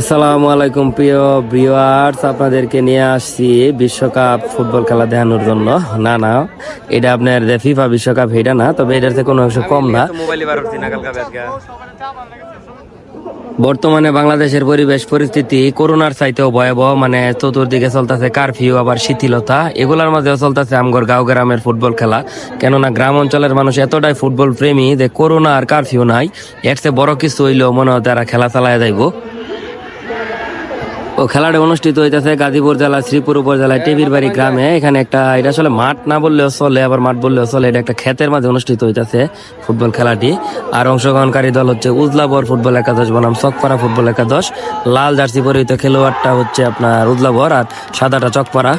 আসসালামু আলাইকুম প্রিয় ভিউয়ার্স আপনাদেরকে নিয়ে আসছি বিশ্বকাপ ফুটবল খেলা দেখানোর জন্য। না না এটা আপনার যে ফিফা বিশ্বকাপ এটা না তবে এটার থেকে কোনো অংশ কম না। বর্তমানে বাংলাদেশের পরিবেশ, পরিস্থিতি করোনার চাইতেও ভয়াবহ মানে চতুর্দিকে চলতেছে কারফিউ আবার শিথিলতা। এগুলার মাঝেও চলতেছে আমগর গাঁও গ্রামের ফুটবল খেলা। কেননা গ্রাম অঞ্চলের মানুষ এতটাই ফুটবল প্রেমী যে করোনা আর কারফিউ নাই। এর চেয়ে বড় কিছু হইলেও মনে হয় তারা খেলা চালায় যাইব। ও খেলাটা অনুষ্ঠিত হইতেছে গাজীপুর জেলা, শ্রীপুর উপজেলায় টেবির বাড়ি গ্রামে। এখানে একটা, এটা আসলে মাঠ না বললেও চলে, আবার মাঠ বললেও চলে, এটা একটা ক্ষেতের মাঝে অনুষ্ঠিত হইতেছে ফুটবল খেলাটি। আর অংশগ্রহণকারী দল হচ্ছে উজলাবর ফুটবল একাদশ, বনাম চকপাড়া ফুটবল একাদশ। লাল জার্সি পরিহিত খেলোয়াড়টা হচ্ছে আপনার উজলাবর, আর সাদাটা চকপাড়া।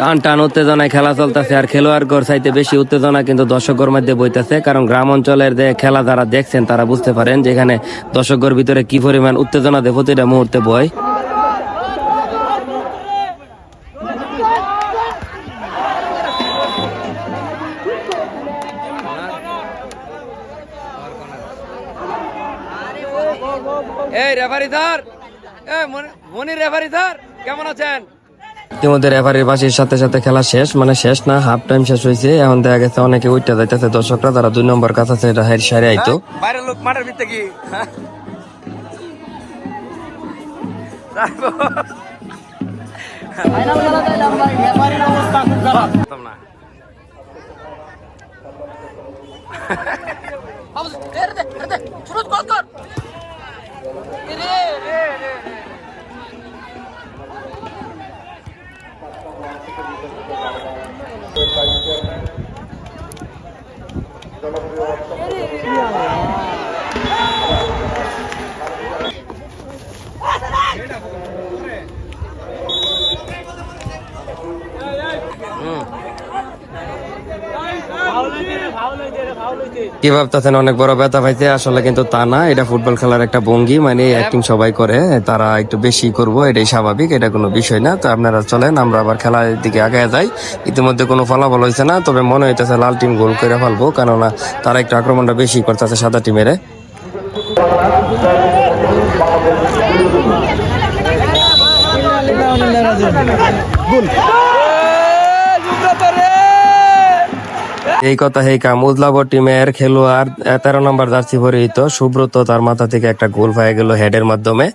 টান টান উত্তেজনায় খেলা চলতেছে আর খেলোয়াড় গড় চাইতে বেশি উত্তেজনা কিন্তু দর্শকগর মধ্যে বইতেছে। কারণ গ্রাম অঞ্চলের যে খেলা যারা দেখছেন, তারা বুঝতে পারেন যে এখানে দর্শকগর ভিতরে কি পরিমাণ উত্তেজনা দেয় প্রতিটা মুহূর্তে বয় এই referee sir Monir referee sir কেমন আছেন? ইতিমধ্যে রেফারির বাসির সাথে সাথে খেলা শেষ মানে শেষ না হাফ টাইম শেষ হয়েছে। এখন দেখা গেছে অনেকে উঠতে যাইতেছে। দর্শকরা তারা দুই নম্বর কাছে আছে এটা হের সারে আইতো। বাইরের লোক মাঠের ভিতরে কি? না। কি ভাবতেছেন? অনেক বড় ব্যথা পাইছে। আসলে কিন্তু তা না। এটা ফুটবল খেলার একটা ভঙ্গি। মানে অ্যাক্টিং সবাই করে। তারা একটু বেশি করব, এটাই স্বাভাবিক। এটা কোনো বিষয় না। তো আপনারা চলেন, আমরা আবার খেলার দিকে আগে যাই। ইতিমধ্যে কোনো ফলাফল হয়েছে না। তবে মনে হইতেছে লাল টিম গোল করে ফেলব। কেননা তারা একটু আক্রমণটা বেশি করতেছে সাদা টিমের এই কথা এই কাম উজলাবর টিমের খেলোয়াড় তেরো নম্বর জার্সি পরিহিত, সুব্রত তার মাথা থেকে একটা গোল পায়ে গেল হেডের মাধ্যমে।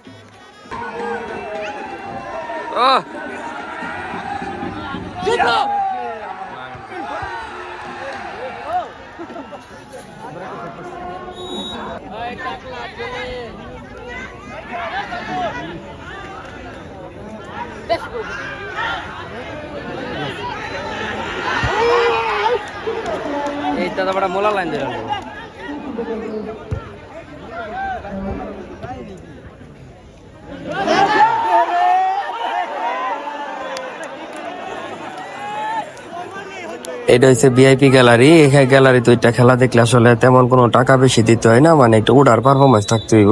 বড় মোলা লাইন দিলাম এটা হচ্ছে ভিআইপি গ্যালারি এখানে গ্যালারি তো এটা খেলা দেখলে আসলে তেমন কোনো টাকা বেশি দিতে হয় না মানে একটু উড়ার পারফরমেন্স থাকতে হইব।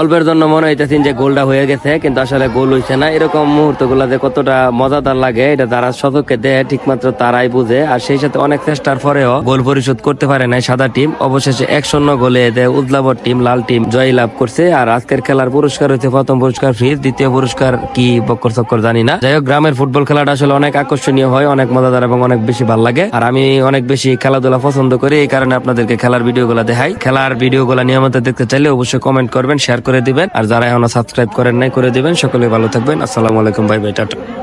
অল্পের জন্য মনে হইতেছেন যে গোলটা হয়ে গেছে, কিন্তু আসলে গোল হইছে না। এরকম মুহূর্তগুলা যে কতটা মজাদার লাগে, এটা যারা সদকে দেয়, ঠিকমাত্র তারাই বুঝে। আর সেই সাথে অনেক চেষ্টার পরেও গোল পরিশোধ করতে পারে নাই সাদা টিম। অবশেষে এক শূন্য গোলে এদের উদলাবর টিম, লাল টিম জয় লাভ করছে। আর আজকের খেলার পুরস্কার হচ্ছে প্রথম পুরস্কার ফ্রিজ দ্বিতীয় পুরস্কার কি বক্কর চক্কর জানি না। যাই হোক, গ্রামের ফুটবল খেলাটা আসলে অনেক আকর্ষণীয় হয়, অনেক মজাদার এবং অনেক বেশি ভালো লাগে। আর আমি অনেক বেশি খেলাধুলা পছন্দ করি, এই কারণে আপনাদেরকে খেলার ভিডিও গুলা দেখাই। খেলার ভিডিও গুলা নিয়মিত দেখতে চাইলে অবশ্যই কমেন্ট করবেন শেয়ার করে দিবেন। আর যারা এখনও সাবস্ক্রাইব করেন নাই, করে দিবেন। সকলে ভালো থাকবেন। আসসালামু আলাইকুম ভাই বাই, টাটা।